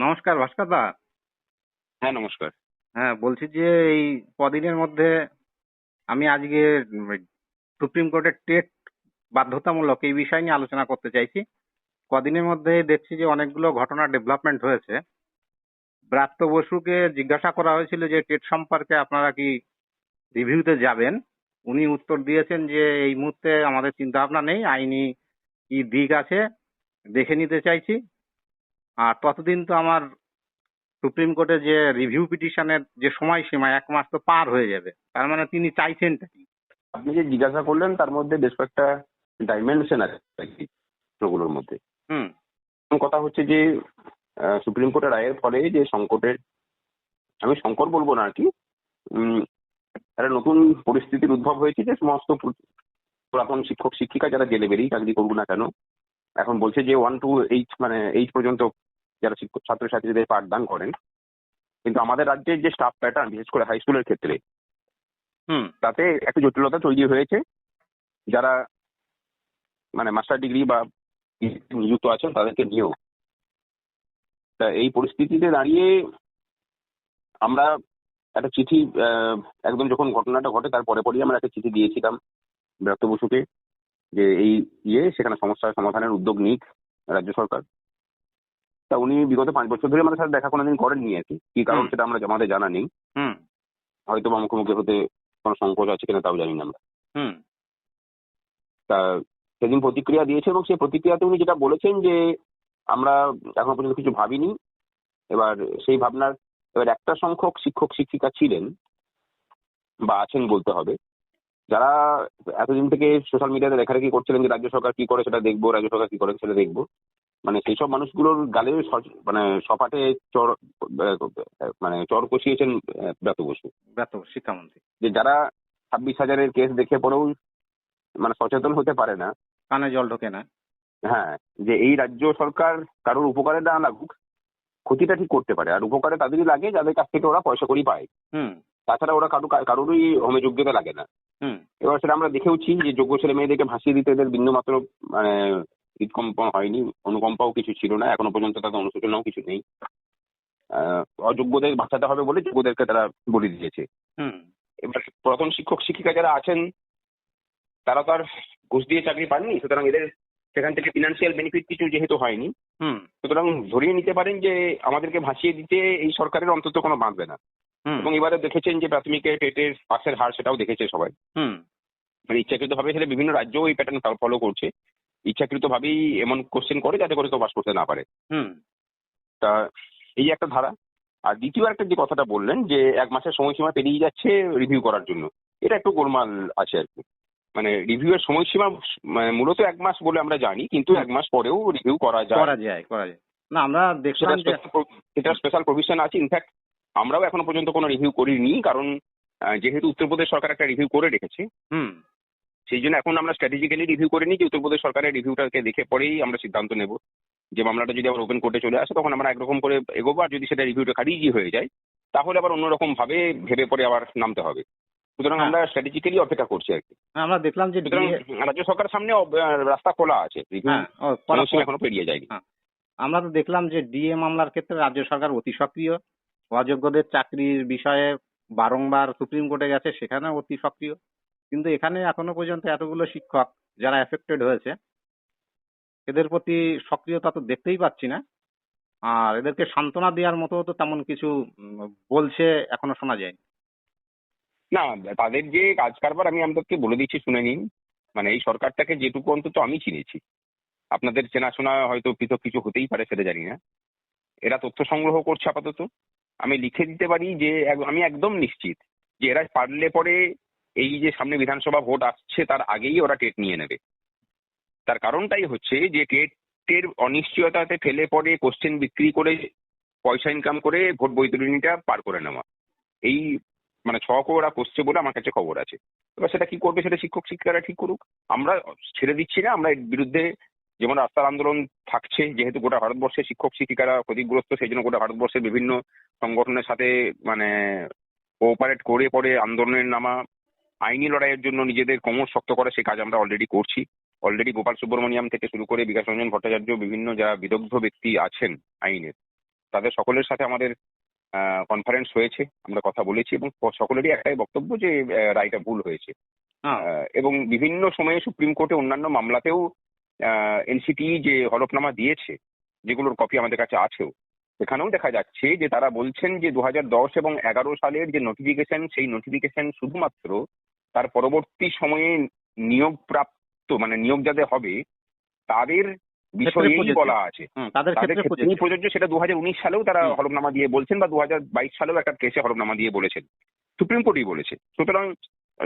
নমস্কার ভাস্কর দা। হ্যাঁ নমস্কার। হ্যাঁ বলছি যে এই কদিনের মধ্যে আমি আজকে সুপ্রিম কোর্টের টেট বাধ্যতামূলক এই বিষয় নিয়ে আলোচনা করতে চাইছি। কদিনের মধ্যে দেখছি যে অনেকগুলো ঘটনা ডেভেলপমেন্ট হয়েছে। ব্রাত্য বসুকে জিজ্ঞাসা করা হয়েছিল যে টেট সম্পর্কে আপনারা কি রিভিউতে যাবেন? উনি উত্তর দিয়েছেন যে এই মুহূর্তে আমাদের চিন্তা ভাবনা নেই আইনি কি দিক আছে দেখে নিতে চাইছি। আর ততদিন তো আমার সুপ্রিম কোর্টে যে রিভিউ পিটিশনের যে সময়সীমা এক মাস তো পার হয়ে যাবে। তার মানে তিনি চাইছেনটা কি? আপনি যে জিজ্ঞাসা করলেন তার মধ্যে বেশ কয়েকটা ডাইমেনশন আছে প্রশ্নগুলোর মধ্যে। হুম। কথা হচ্ছে যে সুপ্রিম কোর্টের রায়ের ফলে যে সংকটের আমি সংকট বলব না আর কি একটা নতুন পরিস্থিতির উদ্ভব হয়েছে যে সমস্ত পুরাতন শিক্ষক শিক্ষিকা যারা জেলে বেরিয়ে চাকরি করুক না কেন এখন বলছে যে ওয়ান টু এইট মানে এইট পর্যন্ত যারা শিক্ষক ছাত্রছাত্রীদের পাঠদান করেন কিন্তু আমাদের রাজ্যের যে স্টাফ প্যাটার্ন বিশেষ করে হাই স্কুলের ক্ষেত্রে হুম। তাতে একটা জটিলতা তৈরি হয়েছে। যারা মানে মাস্টার ডিগ্রি বা নিযুক্ত আছেন তাদেরকে নিয়েও তা এই পরিস্থিতিতে দাঁড়িয়ে আমরা একটা চিঠি একদম যখন ঘটনাটা ঘটে তার পরে পরেই আমরা একটা চিঠি দিয়েছিলাম বিরক্ত বসুকে যে এই ইয়ে সেখানে সমস্যার সমাধানের উদ্যোগ নিক রাজ্য সরকার। তা উনি বিগত পাঁচ বছর ধরে আমাদের সাথে দেখা কোনোদিন করেননি আর কি। কি কারণ সেটা আমরা আমাদের জানা নেই। হুম। হয়তো বা মুখোমুখি হতে কোনো সংকোচ আছে কিনা তাও জানি না আমরা। তা সেদিন প্রতিক্রিয়া দিয়েছে এবং সেই প্রতিক্রিয়াতে উনি যেটা বলেছেন যে আমরা এখনও পর্যন্ত কিছু ভাবিনি। এবার সেই ভাবনার এবার একটা সংখ্যক শিক্ষক শিক্ষিকা ছিলেন বা আছেন বলতে হবে। যারা এতদিন থেকে সোশ্যাল মিডিয়াতে লেখালেখি করছিলেন যে রাজ্য সরকার কি করে সেটা দেখব রাজ্য সরকার কি করে সেটা দেখব। মানে সেই সব মানুষগুলোর গালে মানে সপাটে চর মানে চর কষিয়েছেন ব্রাত বসু। ব্যর্থ শিক্ষামন্ত্রী। যে যারা ছাব্বিশ হাজারের কেস দেখে পরেও মানে সচেতন হতে পারে না কানে জল ঢোকে না। হ্যাঁ যে এই রাজ্য সরকার কারোর উপকারে না লাগুক ক্ষতিটা ঠিক করতে পারে। আর উপকারে তাদেরই লাগে যাদের কাছ থেকে ওরা পয়সা করি পায়। হুম। তাছাড়া ওরা কারও কারোরই হোমে যোগ্যতা লাগে না। হুম। এবার সেটা আমরা দেখেওছি যে যোগ্য ছেলে মেয়েদেরকে ভাসিয়ে দিতে এদের বিন্দু মাত্র মানে হৃদকম্পন হয়নি অনুকম্পাও কিছু ছিল না এখনও পর্যন্ত তাদের অনুশোচনাও কিছু নেই। আহ, অযোগ্যদের বাঁচাতে হবে বলে যোগ্যদেরকে তারা বলি দিয়েছে। হুম। এবার প্রথম শিক্ষক শিক্ষিকা যারা আছেন তারা তো আর ঘুষ দিয়ে চাকরি পাননি সুতরাং এদের সেখান থেকে ফিনান্সিয়াল বেনিফিট কিছু যেহেতু হয়নি হুম। সুতরাং ধরিয়ে নিতে পারেন যে আমাদেরকে ভাসিয়ে দিতে এই সরকারের অন্তত কোনো বাঁধবে না হুম। এবং এবারে দেখেছেন যে প্রাথমিকের টেটের পাশের হার সেটাও দেখেছে সবাই। হুম। মানে ইচ্ছাকৃতভাবে সেটা বিভিন্ন রাজ্যও এই প্যাটার্ন ফলো করছে। ইচ্ছাকৃতভাবেই এমন কোশ্চেন করে যাতে করে কেউ পাস করতে না পারে। হুম। তা এই একটা ধারা। আর দ্বিতীয় একটা যে কথাটা বললেন যে এক মাসের সময়সীমা পেরিয়ে যাচ্ছে রিভিউ করার জন্য। এটা একটু গোলমাল আছে আর কি। মানে রিভিউ এর সময়সীমা মানে মূলত এক মাস বলে আমরা জানি কিন্তু এক মাস পরেও রিভিউ করা যায়। করা যায় করা যায়। না আমরা pro- সেটা স্পেশাল প্রভিশন আছে। ইনফ্যাক্ট আমরাও এখনও পর্যন্ত কোনো রিভিউ করিনি কারণ যেহেতু উত্তরপ্রদেশ সরকার একটা রিভিউ করে রেখেছে। হুম। সেই জন্য এখন আমরা স্ট্র্যাটেজিক্যালি রিভিউ করে নিই যে উত্তরপ্রদেশ সরকারের রিভিউটাকে দেখে পরেই আমরা সিদ্ধান্ত নেব যে মামলাটা যদি আবার ওপেন কোর্টে চলে আসে তখন আমরা একরকম করে এগোবো আর যদি সেটা রিভিউটা খারিজই হয়ে যায় তাহলে আবার অন্যরকম ভাবে ভেবে পরে আবার নামতে হবে। সুতরাং হ্যাঁ। আমরা স্ট্র্যাটেজিক্যালি অপেক্ষা করছি আর কি। আমরা দেখলাম যে রাজ্য সরকারের সামনে রাস্তা খোলা আছে হ্যাঁ এখনও পেরিয়ে যায়নি। আমরা তো দেখলাম যে ডিএ মামলার ক্ষেত্রে রাজ্য সরকার অতি সক্রিয় অযোগ্যদের চাকরির বিষয়ে বারংবার সুপ্রিম কোর্টে গেছে সেখানে অতি সক্রিয়। কিন্তু এখানে এখনও পর্যন্ত এতগুলো শিক্ষক যারা এফেক্টেড হয়েছে, এদের প্রতি সক্রিয়তা তো দেখতেই পাচ্ছি না। আর এদেরকে সান্ত্বনা দেওয়ার মতো তো তেমন কিছু বলছে এখনও শোনা যায়নি। না, তাদের যে কাজ কারবার আমি আপনাদেরকে বলে দিচ্ছি, শুনে নিন। মানে এই সরকারটাকে যেটুকু অন্তত আমি চিনেছি। আপনাদের চেনাশোনা হয়তো পৃথক কিছু হতেই পারে, সেটা জানি না। এরা তথ্য সংগ্রহ করছে আপাতত। আমি লিখে দিতে পারি যে আমি একদম নিশ্চিত যে এরা পারলে পরে এই যে সামনে বিধানসভা ভোট আসছে, তার আগেই ওরা টেট নিয়ে নেবে। তার কারণটাই হচ্ছে যে টেটের অনিশ্চয়তাতে ফেলে পড়ে কোশ্চেন বিক্রি করে পয়সা ইনকাম করে ভোট বৈতরণীটা পার করে নেওয়া। এই মানে ছক ওরা করছে বলে আমার কাছে খবর আছে। এবার সেটা কি করবে সেটা শিক্ষক শিক্ষিকারা ঠিক করুক। আমরা ছেড়ে দিচ্ছি না, আমরা এর বিরুদ্ধে যেমন রাস্তার আন্দোলন থাকছে, যেহেতু গোটা ভারতবর্ষে শিক্ষক শিক্ষিকারা ক্ষতিগ্রস্ত, সেই জন্য গোটা ভারতবর্ষের বিভিন্ন সংগঠনের সাথে মানে কোঅপারেট করে পরে আন্দোলনের নামা আইনি লড়াইয়ের জন্য নিজেদের কোমর শক্ত করে সে কাজ আমরা অলরেডি করছি। অলরেডি গোপাল সুব্রমণিয়াম থেকে শুরু করে বিকাশ রঞ্জন ভট্টাচার্য বিভিন্ন যারা বিদগ্ধ ব্যক্তি আছেন আইনের তাদের সকলের সাথে আমাদের কনফারেন্স হয়েছে আমরা কথা বলেছি এবং সকলেরই একটাই বক্তব্য যে রায়টা ভুল হয়েছে। হ্যাঁ। এবং বিভিন্ন সময়ে সুপ্রিম কোর্টে অন্যান্য মামলাতেও এনসিটি যে হলফনামা দিয়েছে যেগুলোর কপি আমাদের কাছে আছেও সেখানেও দেখা যাচ্ছে যে তারা বলছেন যে দু দশ এবং এগারো সালের যে নোটিফিকেশন সেই নোটিফিকেশন শুধুমাত্র তার পরবর্তী সময়ে নিয়োগ প্রাপ্ত মানে নিয়োগ যাদের হবে তাদের বিষয়েই। বলা আছে তাদের ক্ষেত্রে প্রযোজ্য। সেটা দু সালেও তারা। হলফনামা দিয়ে বলছেন বা দুহাজার বাইশ সালেও একটা কেসে হলফনামা দিয়ে বলেছেন সুপ্রিম কোর্টই বলেছে সুতরাং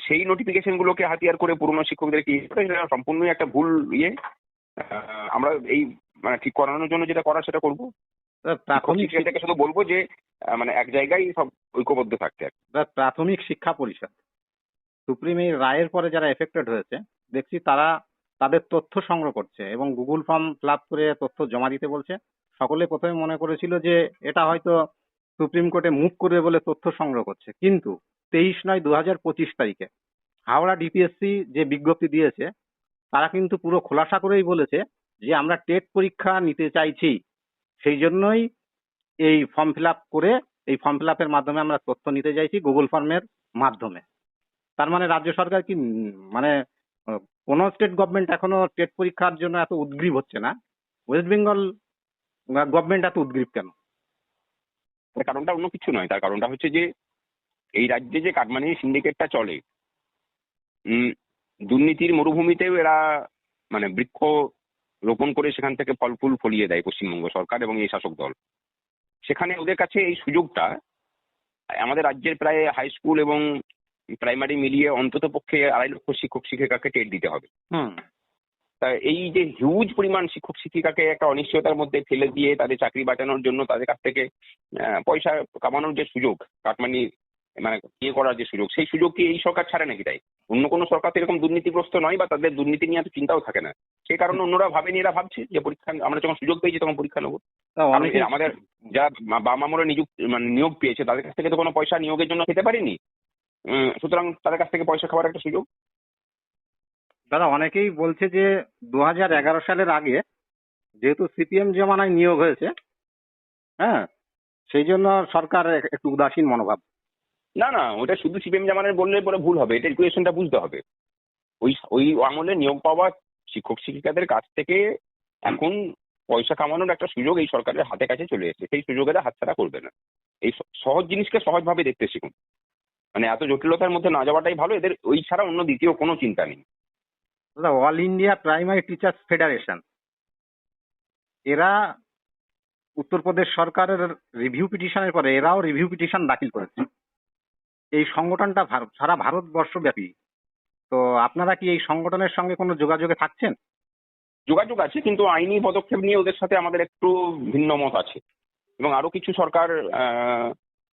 সেই নোটিফিকেশন গুলোকে হাতিয়ার করে পুরনো শিক্ষকদেরকে ইয়ে করে সেটা সম্পূর্ণই একটা ভুল ইয়ে আমরা এই মানে ঠিক করানোর জন্য যেটা করা সেটা করব প্রাথমিক শিক্ষক শুধু বলব যে মানে এক জায়গায় সব ঐক্যবদ্ধ থাকতে কি। প্রাথমিক শিক্ষা পরিষদ সুপ্রিম এই রায়ের পরে যারা এফেক্টেড হয়েছে, দেখছি তারা তাদের তথ্য সংগ্রহ করছে এবং গুগল ফর্ম ফিল করে তথ্য জমা দিতে বলছে। সকলে প্রথমে মনে করেছিল যে এটা হয়তো সুপ্রিম কোর্টে মুভ করবে বলে তথ্য সংগ্রহ করছে। কিন্তু তেইশ নয় দু হাজার পঁচিশ তারিখে হাওড়া ডিপিএসসি যে বিজ্ঞপ্তি দিয়েছে, তারা কিন্তু পুরো খোলাসা করেই বলেছে যে আমরা টেট পরীক্ষা নিতে চাইছি। সেই জন্যই এই ফর্ম ফিল করে, এই ফর্ম ফিল মাধ্যমে আমরা তথ্য নিতে চাইছি গুগল ফর্মের মাধ্যমে। তার মানে রাজ্য সরকার কি মানে কোনো স্টেট গভর্নমেন্ট এখনও টেট পরীক্ষার জন্য এত উদ্গ্রীব হচ্ছে না? ওয়েস্ট বেঙ্গল গভর্নমেন্ট এত উদ্গ্রীব কেন? তার কারণটা অন্য কিছু নয়। তার কারণটা হচ্ছে যে, এই রাজ্যে যে কাটমানি সিন্ডিকেটটা চলে দুর্নীতির মরুভূমিতেও এরা মানে বৃক্ষ রোপণ করে সেখান থেকে ফল ফুল ফলিয়ে দেয় পশ্চিমবঙ্গ সরকার এবং এই শাসক দল। সেখানে ওদের কাছে এই সুযোগটা, আমাদের রাজ্যের প্রায় হাই স্কুল এবং প্রাইমারি মিলিয়ে অন্তত পক্ষে আড়াই লক্ষ শিক্ষক শিক্ষিকাকে টেট দিতে হবে। হুম। তা এই যে হিউজ পরিমাণ শিক্ষক শিক্ষিকাকে একটা অনিশ্চয়তার মধ্যে ফেলে দিয়ে তাদের চাকরি বাঁচানোর জন্য তাদের কাছ থেকে পয়সা কামানোর যে সুযোগ কাটমানি মানে ইয়ে করার যে সুযোগ সেই সুযোগ কি এই সরকার ছাড়ে নাকি তাই? অন্য কোনো সরকার তো এরকম দুর্নীতিগ্রস্ত নয় বা তাদের দুর্নীতি নিয়ে এত চিন্তাও থাকে না। সেই কারণে অন্যরা ভাবেনি এরা ভাবছে যে পরীক্ষা আমরা যখন সুযোগ পেয়েছি তখন পরীক্ষা নেব। আমাদের যারা বা- বাম আমলে নিযুক্ত মানে নিয়োগ পেয়েছে তাদের কাছ থেকে তো কোনো পয়সা নিয়োগের জন্য খেতে পারিনি। সুতরাং তাদের কাছ থেকে পয়সা খাওয়ার একটা সুযোগ। দাদা অনেকেই বলছে যে দু সালের আগে যেহেতু সিপিএম জমানায় নিয়োগ হয়েছে হ্যাঁ সেই জন্য সরকার একটু উদাসীন মনোভাব। না না ওটা শুধু সিপিএম জামানের বললে পরে ভুল হবে এটা ইকুয়েশনটা বুঝতে হবে। ওই ওই আমলে নিয়োগ পাওয়া শিক্ষক শিক্ষিকাদের কাছ থেকে এখন পয়সা কামানোর একটা সুযোগ এই সরকারের হাতে কাছে চলে এসেছে। সেই সুযোগেরা হাতছাড়া করবে না। এই সহজ জিনিসকে সহজভাবে দেখতে শিখুন। মানে এত জটিলতার মধ্যে না যাওয়াটাই ভালো এদের ওই ছাড়া অন্য দ্বিতীয় কোনো চিন্তা নেই। দাদা all India primary teachers federation এরা উত্তরপ্রদেশ সরকারের রিভিউ পিটিশনের পরে এরাও রিভিউ পিটিশন দাখিল করেছে। এই সংগঠনটা ভার- সারা ভারতবর্ষ ব্যাপী তো আপনারা কি এই সংগঠনের সঙ্গে কোনো যোগাযোগে থাকছেন? যোগাযোগ আছে কিন্তু আইনি পদক্ষেপ নিয়ে ওদের সাথে আমাদের একটু ভিন্ন মত আছে। এবং আরও কিছু সরকার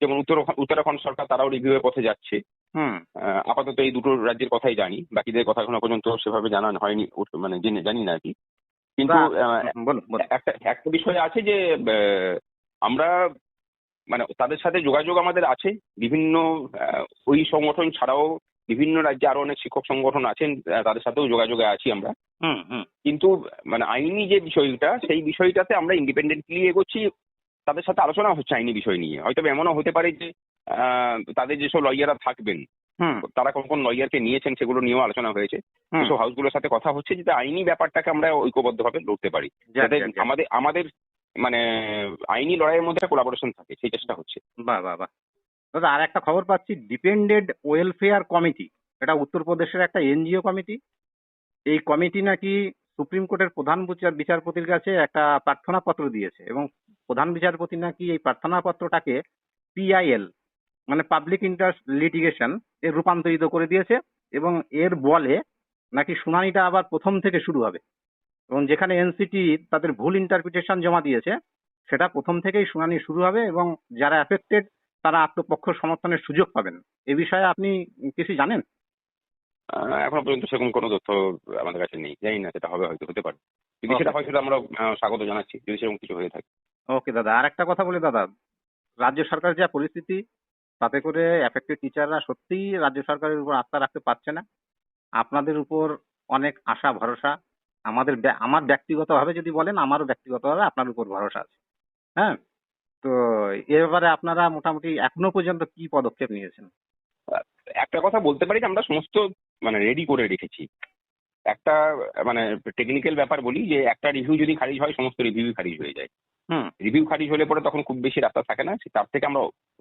যেমন উত্তর উত্তরাখণ্ড সরকার তারাও রিভিউয়ের পথে যাচ্ছে। হুম। আপাতত এই দুটো রাজ্যের কথাই জানি। বাকিদের কথা এখনও পর্যন্ত সেভাবে জানানো হয়নি মানে জেনে জানি না আর কি। কিন্তু একটা একটা বিষয় আছে যে আমরা মানে তাদের সাথে যোগাযোগ আমাদের আছে। বিভিন্ন ওই সংগঠন ছাড়াও বিভিন্ন রাজ্যে আরও অনেক শিক্ষক সংগঠন আছেন তাদের সাথেও যোগাযোগে আছি আমরা। কিন্তু মানে আইনি যে বিষয়টা সেই বিষয়টাতে আমরা ইন্ডিপেন্ডেন্টলি এগোচ্ছি। তাদের সাথে আলোচনা হচ্ছে আইনি বিষয় নিয়ে। হয়তো এমনও হতে পারে যে তাদের যেসব লয়াররা থাকবেন তারা কোন কোন লয়ারকে নিয়েছেন সেগুলো নিয়েও আলোচনা হয়েছে। সব হাউসগুলোর সাথে কথা হচ্ছে যাতে আইনি ব্যাপারটাকে আমরা ঐক্যবদ্ধভাবে লড়তে পারি। যাতে। আমাদের আমাদের মানে আইনি লড়াইয়ের মধ্যে কোলাবোরেশন থাকে সেই চেষ্টা হচ্ছে। বাহ বাহ বাহ। দাদা আর একটা খবর পাচ্ছি। ডিপেন্ডেড ওয়েলফেয়ার কমিটি এটা উত্তরপ্রদেশের একটা এনজিও কমিটি। এই কমিটি নাকি সুপ্রিম কোর্টের প্রধান বিচার- বিচারপতির কাছে একটা প্রার্থনা পত্র দিয়েছে এবং প্রধান বিচারপতি নাকি এই প্রার্থনা পত্রটাকে পিআইএল মানে পাবলিক ইন্টারেস্ট লিটিগেশন এর রূপান্তরিত করে দিয়েছে এবং এর বলে নাকি শুনানিটা আবার প্রথম থেকে শুরু হবে। এবং যেখানে এনসিটি তাদের ভুল ইন্টারপ্রিটেশন জমা দিয়েছে, সেটা প্রথম থেকেই শুনানি শুরু হবে এবং যারা অ্যাফেক্টেড তারা আত্মপক্ষ সমর্থনের সুযোগ পাবেন। এ বিষয়ে আপনি কিছু জানেন? এখনও পর্যন্ত সেরকম কোনো তথ্য আমাদের কাছে নেই। জানি না সেটা হবে হয়তো হতে পারে। যদি সেটা হয় সেটা আমরা স্বাগত জানাচ্ছি যদি সেরকম কিছু হয়ে থাকে। ওকে দাদা আর একটা কথা বলি দাদা। রাজ্য সরকারের যা পরিস্থিতি তাতে করে অ্যাফেক্টেড টিচাররা সত্যিই রাজ্য সরকারের উপর আস্থা রাখতে পারছে না। আপনাদের উপর অনেক আশা ভরসা। আমাদের আমার ব্যক্তিগতভাবে যদি বলেন আমারও ব্যক্তিগতভাবে আপনার উপর ভরসা আছে। হ্যাঁ? তো এ ব্যাপারে আপনারা মোটামুটি এখনও পর্যন্ত কি পদক্ষেপ নিয়েছেন? একটা কথা বলতে পারি যে আমরা সমস্ত মানে রেডি করে রেখেছি। একটা মানে টেকনিক্যাল ব্যাপার বলি যে একটা রিভিউ যদি খারিজ হয় সমস্ত রিভিউ খারিজ হয়ে যায়। হুম। রিভিউ খারিজ হলে পরে তখন খুব বেশি রাস্তা থাকে না তার থেকে আমরা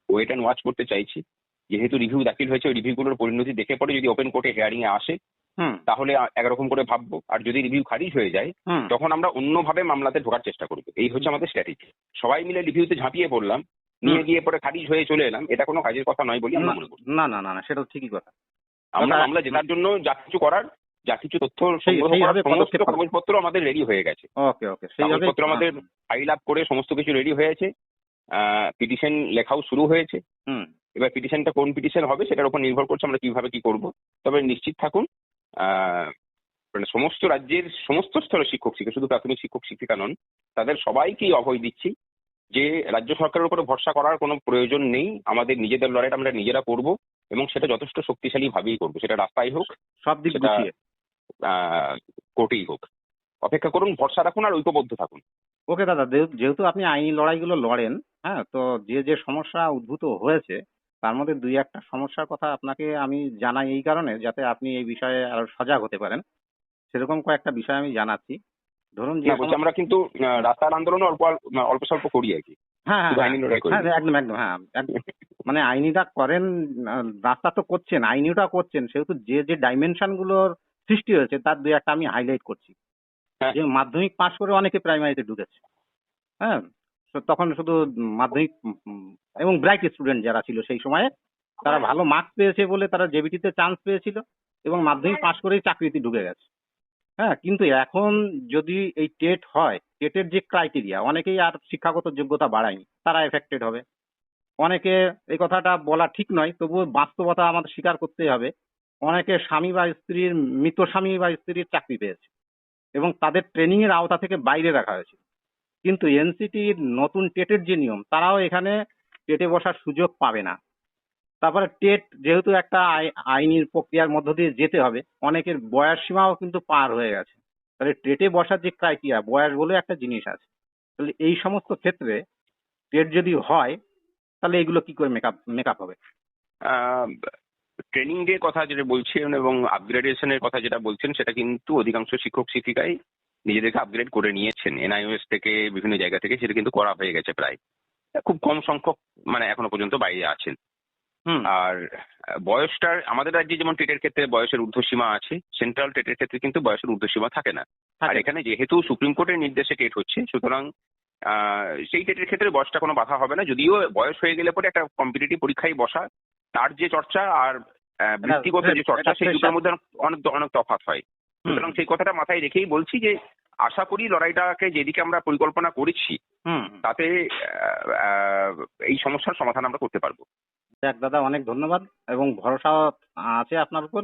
ওয়েট অ্যান্ড ওয়াচ করতে চাইছি। যেহেতু রিভিউ দাখিল হয়েছে ওই রিভিউগুলোর পরিণতি দেখে পরে যদি ওপেন কোর্টে হিয়ারিং এ আসে হুম। তাহলে একরকম করে ভাববো। আর যদি রিভিউ খারিজ হয়ে যায় তখন আমরা অন্যভাবে মামলাতে ঢোকার চেষ্টা করব। এই হচ্ছে আমাদের স্ট্র্যাটেজি সবাই মিলে রিভিউতে ঝাঁপিয়ে পড়লাম নিয়ে গিয়ে পরে খারিজ হয়ে চলে এলাম এটা কোনো কাজের কথা নয় বলি আমরা মনে করি। না না না না সেটা ঠিকই কথা। আমরা মামলা জেতার জন্য যা কিছু করার যা কিছু তথ্য সংগ্রহ করার সমস্ত কাগজপত্র আমাদের রেডি হয়ে গেছে। ওকে ওকে কাগজপত্র আমাদের ফাইল আপ করে সমস্ত কিছু রেডি হয়েছে। পিটিশন লেখাও শুরু হয়েছে। হুম। এবার পিটিশনটা কোন পিটিশন হবে সেটার উপর নির্ভর করছে আমরা কীভাবে কি করব। তবে নিশ্চিত থাকুন আহ, মানে সমস্ত রাজ্যের সমস্ত স্তরের শিক্ষক শিক্ষক শুধু প্রাথমিক শিক্ষক শিক্ষিকা নন তাদের সবাইকেই অভয় দিচ্ছি যে রাজ্য সরকারের উপরে ভরসা করার কোনো প্রয়োজন নেই। আমাদের নিজেদের লড়াইটা আমরা নিজেরা করব। এবং সেটা যথেষ্ট শক্তিশালী ভাবেই করব। সেটা রাস্তায় হোক সব দিক সেটা- গুছিয়ে। কোর্টেই হোক। অপেক্ষা করুন ভরসা রাখুন আর ঐক্যবদ্ধ থাকুন। ওকে দাদা যেহেতু- আপনি আইনি লড়াইগুলো লড়েন হ্যাঁ তো যে যে সমস্যা উদ্ভূত হয়েছে তার মধ্যে দুই একটা সমস্যার কথা আপনাকে আমি জানাই এই কারণে যাতে আপনি এই বিষয়ে আরও সজাগ হতে পারেন। সেরকম কয়েকটা বিষয় আমি জানাচ্ছি। ধরুন যে আমরা কিন্তু রাস্তার আন্দোলন অল্প- অল্প স্বল্প করি আর কি। হ্যাঁ হ্যাঁ হ্যাঁ একদম একদম হ্যাঁ একদম। মানে আইনিটা করেন রাস্তা তো করছেন আইনিটা করছেন সেহেতু যে যে ডাইমেনশনগুলোর সৃষ্টি হয়েছে তার দুই একটা আমি হাইলাইট করছি হ্যাঁ। যে মাধ্যমিক পাশ করে অনেকে প্রাইমারিতে ঢুকেছে হ্যাঁ তখন শুধু মাধ্যমিক এবং ব্রাইট স্টুডেন্ট যারা ছিল সেই সময়ে তারা ভালো মার্কস পেয়েছে বলে তারা জেবিটিতে চান্স পেয়েছিল এবং মাধ্যমিক পাশ করেই চাকরিতে ঢুকে গেছে হ্যাঁ কিন্তু এখন যদি এই টেট হয় টেটের যে ক্রাইটেরিয়া অনেকেই আর শিক্ষাগত যোগ্যতা বাড়ায়নি, তারা এফেক্টেড হবে। অনেকে এই কথাটা বলা ঠিক নয়, তবুও বাস্তবতা আমাদের স্বীকার করতেই হবে। অনেকে স্বামী বা স্ত্রীর, মৃত স্বামী বা স্ত্রীর চাকরি পেয়েছে এবং তাদের ট্রেনিং এর আওতা থেকে বাইরে রাখা হয়েছে। কিন্তু এনসিটির নতুন টেটের যে নিয়ম, তারাও এখানে টেটে বসার সুযোগ পাবে না। তারপরে টেট যেহেতু একটা আই- আইনি প্রক্রিয়ার মধ্য দিয়ে যেতে হবে, অনেকের বয়স সীমাও কিন্তু পার হয়ে গেছে। তাহলে টেটে বসার যে ক্রাইটেরিয়া বয়স বলে একটা জিনিস আছে। তাহলে এই সমস্ত ক্ষেত্রে টেট যদি হয়, তাহলে এগুলো কি করে মেকআপ মেকআপ হবে? ট্রেনিং এর কথা যেটা বলছেন এবং আপগ্রেডেশনের কথা যেটা বলছেন, সেটা কিন্তু অধিকাংশ শিক্ষক শিক্ষিকাই নিজেদেরকে আপগ্রেড করে নিয়েছেন। এনআইওএস থেকে, বিভিন্ন জায়গা থেকে, সেটা কিন্তু করা হয়ে গেছে প্রায়। খুব কম সংখ্যক মানে এখনও পর্যন্ত বাইরে আছেন। আর বয়সটার আমাদের রাজ্যে যেমন টেটের ক্ষেত্রে বয়সের ঊর্ধ্বসীমা আছে সেন্ট্রাল টেটের ক্ষেত্রে কিন্তু বয়সের ঊর্ধ্বসীমা থাকে না। আর এখানে যেহেতু সুপ্রিম কোর্টের নির্দেশে টেট হচ্ছে সুতরাং সেই টেটের ক্ষেত্রে বয়সটা কোনো বাধা হবে না। যদিও বয়স হয়ে গেলে পরে একটা কম্পিটিটিভ পরীক্ষায় বসা তার যে চর্চা আর বৃত্তিগত যে চর্চা সেই দুটোর মধ্যে অনেক অনেক তফাৎ হয়। সুতরাং সেই কথাটা মাথায় রেখেই বলছি যে আশা করি লড়াইটাকে যেদিকে আমরা পরিকল্পনা করেছি। তাতে এই সমস্যার সমাধান আমরা করতে পারব। যাক দাদা অনেক ধন্যবাদ এবং ভরসা আছে আপনার উপর।